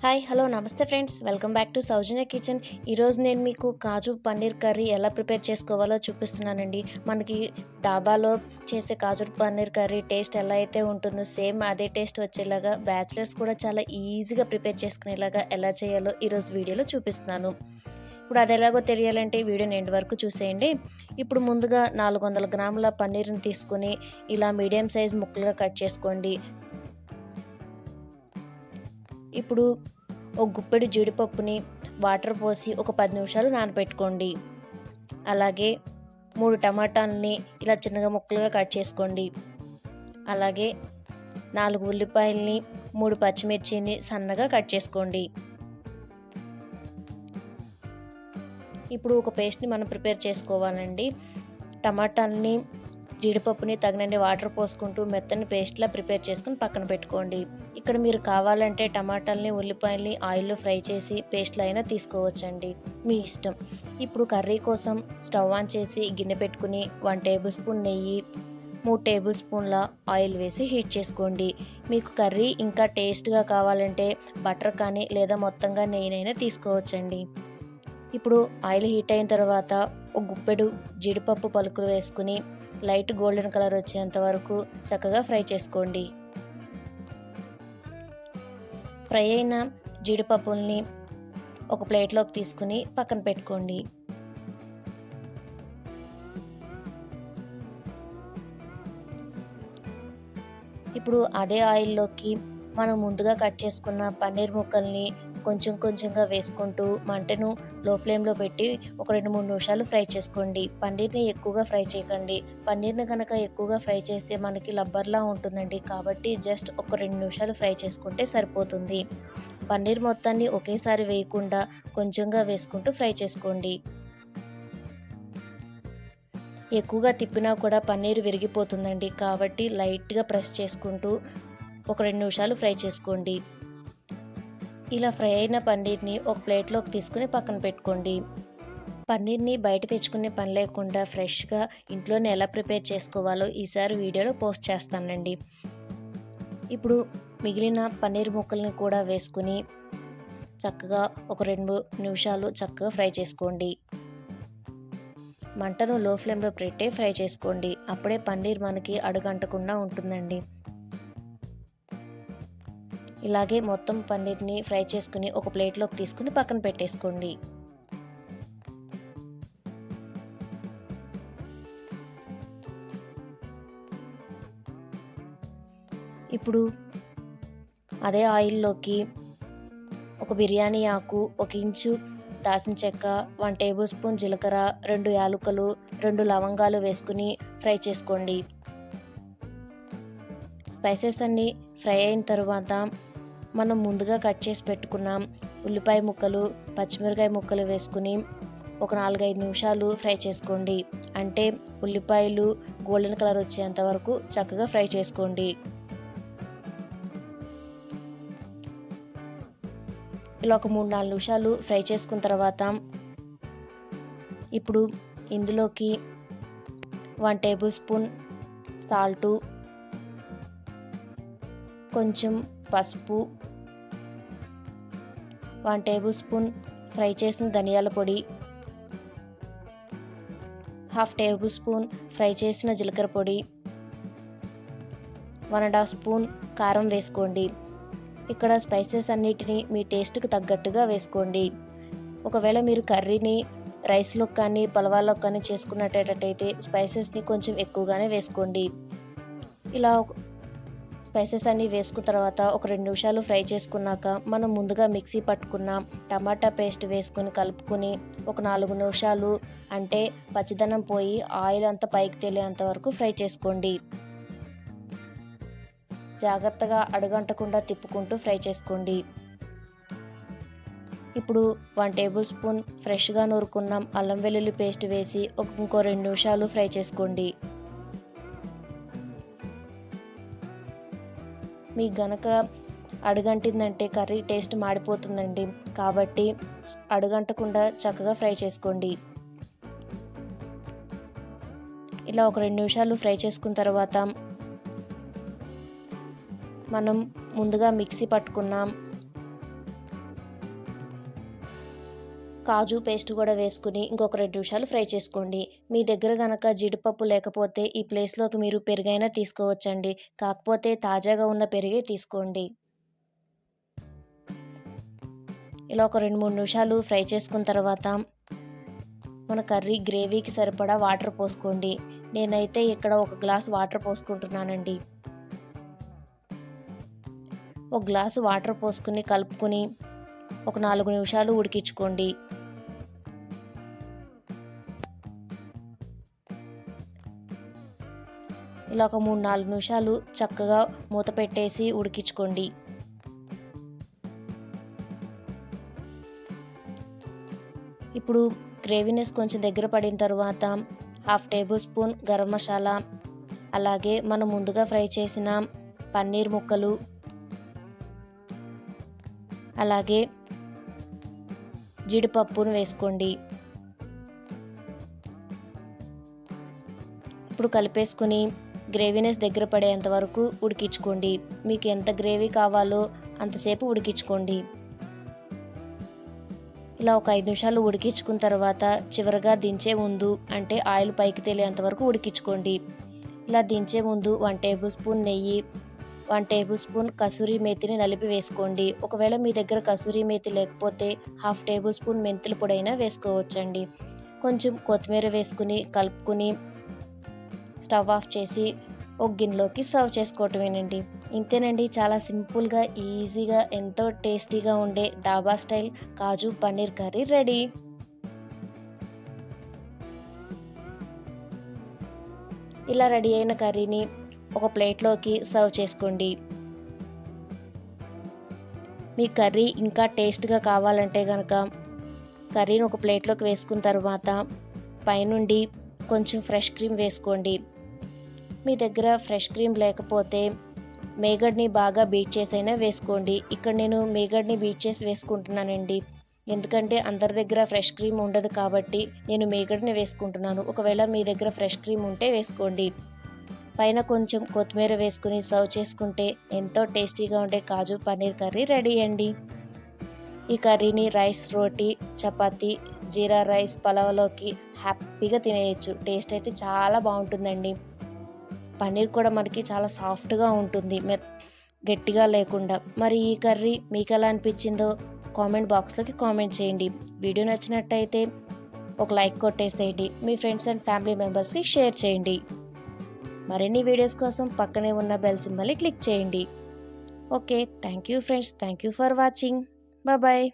Hi hello నమస్తే friends. Welcome back to Soujanya kitchen. ఈరోజు నేను మీకు కాజు పన్నీర్ కర్రీ ఎలా ప్రిపేర్ చేసుకోవాలో చూపిస్తున్నానండి. మనకి డాబాలో చేసే కాజు పన్నీర్ కర్రీ టేస్ట్ ఎలా అయితే ఉంటుందో సేమ్ అదే టేస్ట్ వచ్చేలాగా బ్యాచిలర్స్ కూడా చాలా ఈజీగా ప్రిపేర్ చేసుకునేలాగా ఎలా చేయాలో ఈరోజు వీడియోలో చూపిస్తున్నాను. ఇప్పుడు అది ఎలాగో తెలియాలంటే వీడియోని ఎండ్ వరకు చూసేయండి. ఇప్పుడు ముందుగా నాలుగు వందల గ్రాముల పన్నీర్ని తీసుకుని ఇలా మీడియం సైజ్ ముక్కలుగా కట్ చేసుకోండి. ఇప్పుడు ఒక గుప్పెడు జీడిపప్పుని వాటర్ పోసి ఒక పది నిమిషాలు నానబెట్టుకోండి. అలాగే మూడు టమాటాలని ఇలా చిన్నగా ముక్కలుగా కట్ చేసుకోండి. అలాగే నాలుగు ఉల్లిపాయల్ని మూడు పచ్చిమిర్చిని సన్నగా కట్ చేసుకోండి. ఇప్పుడు ఒక పేస్ట్ని మనం ప్రిపేర్ చేసుకోవాలండి. టమాటాలని జీడిపప్పుని తగినండి వాటర్ పోసుకుంటూ మెత్తని పేస్ట్లా ప్రిపేర్ చేసుకుని పక్కన పెట్టుకోండి. ఇక్కడ మీరు కావాలంటే టమాటాలని ఉల్లిపాయల్ని ఆయిల్లో ఫ్రై చేసి పేస్ట్లో అయినా తీసుకోవచ్చండి. మీ ఇష్టం. ఇప్పుడు కర్రీ కోసం స్టవ్ ఆన్ చేసి గిన్నె పెట్టుకుని వన్ టేబుల్ స్పూన్ నెయ్యి మూడు టేబుల్ స్పూన్ల ఆయిల్ వేసి హీట్ చేసుకోండి. మీకు కర్రీ ఇంకా టేస్ట్గా కావాలంటే బటర్ కానీ లేదా మొత్తంగా నెయ్యినైనా తీసుకోవచ్చండి. ఇప్పుడు ఆయిల్ హీట్ అయిన తర్వాత ఒక గుప్పెడు జీడిపప్పు పలుకులు వేసుకుని లైట్ గోల్డెన్ కలర్ వచ్చేంత వరకు చక్కగా ఫ్రై చేసుకోండి. ఫ్రై అయిన జీడిపప్పుల్ని ఒక ప్లేట్లోకి తీసుకుని పక్కన పెట్టుకోండి. ఇప్పుడు అదే ఆయిల్లోకి మనం ముందుగా కట్ చేసుకున్న పన్నీర్ ముక్కల్ని కొంచెం కొంచెంగా వేసుకుంటూ మంటను లో ఫ్లేమ్లో పెట్టి ఒక రెండు మూడు నిమిషాలు ఫ్రై చేసుకోండి. పన్నీర్ని ఎక్కువగా ఫ్రై చేయకండి. పన్నీర్ని కనుక ఎక్కువగా ఫ్రై చేస్తే మనకి లబ్బర్లా ఉంటుందండి. కాబట్టి జస్ట్ ఒక రెండు నిమిషాలు ఫ్రై చేసుకుంటే సరిపోతుంది. పన్నీర్ మొత్తాన్ని ఒకేసారి వేయకుండా కొంచెంగా వేసుకుంటూ ఫ్రై చేసుకోండి. ఎక్కువగా తిప్పినా కూడా పన్నీర్ విరిగిపోతుందండి. కాబట్టి లైట్గా ప్రెస్ చేసుకుంటూ ఒక రెండు నిమిషాలు ఫ్రై చేసుకోండి. ఇలా ఫ్రై అయిన పన్నీర్ని ఒక ప్లేట్లోకి తీసుకుని పక్కన పెట్టుకోండి. పన్నీర్ని బయట తెచ్చుకునే పని లేకుండా ఫ్రెష్గా ఇంట్లోనే ఎలా ప్రిపేర్ చేసుకోవాలో ఈసారి వీడియోలో పోస్ట్ చేస్తానండి. ఇప్పుడు మిగిలిన పన్నీర్ ముక్కల్ని కూడా వేసుకుని చక్కగా ఒక రెండు నిమిషాలు చక్కగా ఫ్రై చేసుకోండి. మంటను లో ఫ్లేమ్లో పెట్టే ఫ్రై చేసుకోండి. అప్పుడే పన్నీర్ మనకి అడుగంటకుండా ఉంటుందండి. ఇలాగే మొత్తం పన్నీర్ని ఫ్రై చేసుకుని ఒక ప్లేట్లోకి తీసుకుని పక్కన పెట్టేసుకోండి. ఇప్పుడు అదే ఆయిల్లోకి ఒక బిర్యానీ ఆకు ఒక ఇంచు దాల్చిన చెక్క వన్ టేబుల్ స్పూన్ జీలకర్ర రెండు యాలకులు రెండు లవంగాలు వేసుకుని ఫ్రై చేసుకోండి. స్పైసెస్ అన్నీ ఫ్రై అయిన తర్వాత మనం ముందుగా కట్ చేసి పెట్టుకున్నాం ఉల్లిపాయ ముక్కలు పచ్చిమిరకాయ ముక్కలు వేసుకుని ఒక నాలుగైదు నిమిషాలు ఫ్రై చేసుకోండి. అంటే ఉల్లిపాయలు గోల్డెన్ కలర్ వచ్చేంత వరకు చక్కగా ఫ్రై చేసుకోండి. ఇలా ఒక మూడు నాలుగు నిమిషాలు ఫ్రై చేసుకున్న తర్వాత ఇప్పుడు ఇందులోకి వన్ టేబుల్ స్పూన్ సాల్టు కొంచెం పసుపు వన్ టేబుల్ స్పూన్ ఫ్రై చేసిన ధనియాల పొడి హాఫ్ టేబుల్ స్పూన్ ఫ్రై చేసిన జీలకర్ర పొడి వన్ అండ్ హాఫ్ స్పూన్ కారం వేసుకోండి. ఇక్కడ స్పైసెస్ అన్నిటినీ మీ టేస్ట్కి తగ్గట్టుగా వేసుకోండి. ఒకవేళ మీరు కర్రీని రైస్లో కానీ పలవాల్లో కానీ చేసుకున్నట్టయితే స్పైసెస్ని కొంచెం ఎక్కువగానే వేసుకోండి. ఇలా స్పైసెస్ అన్నీ వేసుకున్న తర్వాత ఒక రెండు నిమిషాలు ఫ్రై చేసుకున్నాక మనం ముందుగా మిక్సీ పట్టుకున్న టమాటా పేస్ట్ వేసుకుని కలుపుకొని ఒక నాలుగు నిమిషాలు అంటే పచ్చిదనం పోయి ఆయిల్ అంతా పైకి తేలేంత వరకు ఫ్రై చేసుకోండి. జాగ్రత్తగా అడగంటకుండా తిప్పుకుంటూ ఫ్రై చేసుకోండి. ఇప్పుడు వన్ టేబుల్ స్పూన్ ఫ్రెష్గా నూరుకున్న అల్లం వెల్లుల్లి పేస్ట్ వేసి ఒక ఇంకో రెండు నిమిషాలు ఫ్రై చేసుకోండి. మీకు గనక అడుగంటిందంటే కర్రీ టేస్ట్ మాడిపోతుందండి. కాబట్టి అడుగంటకుండా చక్కగా ఫ్రై చేసుకోండి. ఇలా ఒక రెండు నిమిషాలు ఫ్రై చేసుకున్న తర్వాత మనం ముందుగా మిక్సీ పట్టుకున్నాం. కాజు పేస్ట్ కూడా వేసుకుని ఇంకొక రెండు నిమిషాలు ఫ్రై చేసుకోండి. మీ దగ్గర గనక జీడిపప్పు లేకపోతే ఈ ప్లేస్లోకి మీరు పెరుగైనా తీసుకోవచ్చండి. కాకపోతే తాజాగా ఉన్న పెరుగే తీసుకోండి. ఇలా ఒక రెండు మూడు నిమిషాలు ఫ్రై చేసుకున్న తర్వాత మన కర్రీ గ్రేవీకి సరిపడా వాటర్ పోసుకోండి. నేనైతే ఇక్కడ ఒక గ్లాస్ వాటర్ పోసుకుంటున్నానండి. ఒక గ్లాసు వాటర్ పోసుకుని కలుపుకొని ఒక నాలుగు నిమిషాలు ఉడికించుకోండి. ఇలా ఒక మూడు నాలుగు నిమిషాలు చక్కగా మూత పెట్టేసి ఉడికించుకోండి. ఇప్పుడు గ్రేవీనెస్ కొంచెం దగ్గర పడిన తర్వాత half tablespoon garam masala అలాగే మనం ముందుగా ఫ్రై చేసిన పన్నీర్ ముక్కలు అలాగే జీడిపప్పును వేసుకోండి. ఇప్పుడు కలిపేసుకొని గ్రేవీనెస్ దగ్గర పడేంత వరకు ఉడికించుకోండి. మీకు ఎంత గ్రేవీ కావాలో అంతసేపు ఉడికించుకోండి. ఇలా ఒక ఐదు నిమిషాలు ఉడికించుకున్న తర్వాత చివరగా దించే ముందు అంటే ఆయిల్ పైకి తేలేంత వరకు ఉడికించుకోండి. ఇలా దించే ముందు వన్ టేబుల్ స్పూన్ నెయ్యి వన్ టేబుల్ స్పూన్ కసూరి మేతిని నలిపి వేసుకోండి. ఒకవేళ మీ దగ్గర కసూరి మేతి లేకపోతే హాఫ్ టేబుల్ స్పూన్ మెంతుల పొడైనా వేసుకోవచ్చండి. కొంచెం కొత్తిమీర వేసుకుని కలుపుకుని స్టవ్ ఆఫ్ చేసి ఒక గిన్నెలోకి సర్వ్ చేసుకోవటమేనండి. ఇంతేనండి చాలా సింపుల్గా ఈజీగా ఎంతో టేస్టీగా ఉండే డాబా స్టైల్ కాజు పన్నీర్ కర్రీ రెడీ. ఇలా రెడీ అయిన కర్రీని ఒక ప్లేట్లోకి సర్వ్ చేసుకోండి. మీ కర్రీ ఇంకా టేస్ట్గా కావాలంటే కనుక కర్రీని ఒక ప్లేట్లోకి వేసుకున్న తర్వాత పైనుండి కొంచెం ఫ్రెష్ క్రీమ్ వేసుకోండి. మీ దగ్గర ఫ్రెష్ క్రీమ్ లేకపోతే మేగడ్ని బాగా బీట్ చేసైనా వేసుకోండి. ఇక్కడ నేను మేగడ్ని బీట్ చేసి వేసుకుంటున్నానండి. ఎందుకంటే అందరి దగ్గర ఫ్రెష్ క్రీమ్ ఉండదు కాబట్టి నేను మేగడ్ని వేసుకుంటున్నాను. ఒకవేళ మీ దగ్గర ఫ్రెష్ క్రీమ్ ఉంటే వేసుకోండి. పైన కొంచెం కొత్తిమీర వేసుకుని సర్వ్ చేసుకుంటే ఎంతో టేస్టీగా ఉండే కాజు పన్నీర్ కర్రీ రెడీ అండి. ఈ కర్రీని రైస్ రోటీ చపాతీ జీరా రైస్ పలావ్లోకి హ్యాపీగా తినేయచ్చు. టేస్ట్ అయితే చాలా బాగుంటుందండి. పన్నీర్ కూడా మనకి చాలా సాఫ్ట్గా ఉంటుంది. మె గట్టిగా లేకుండా. మరి ఈ కర్రీ మీకు ఎలా అనిపించిందో కామెంట్ బాక్స్లోకి కామెంట్ చేయండి. వీడియో నచ్చినట్టయితే ఒక లైక్ కొట్టేసేయండి. మీ ఫ్రెండ్స్ అండ్ ఫ్యామిలీ మెంబర్స్కి షేర్ చేయండి. మరిన్ని వీడియోస్ కోసం పక్కనే ఉన్న బెల్ సింబల్ని క్లిక్ చేయండి. Okay thank you friends thank you for watching. Bye.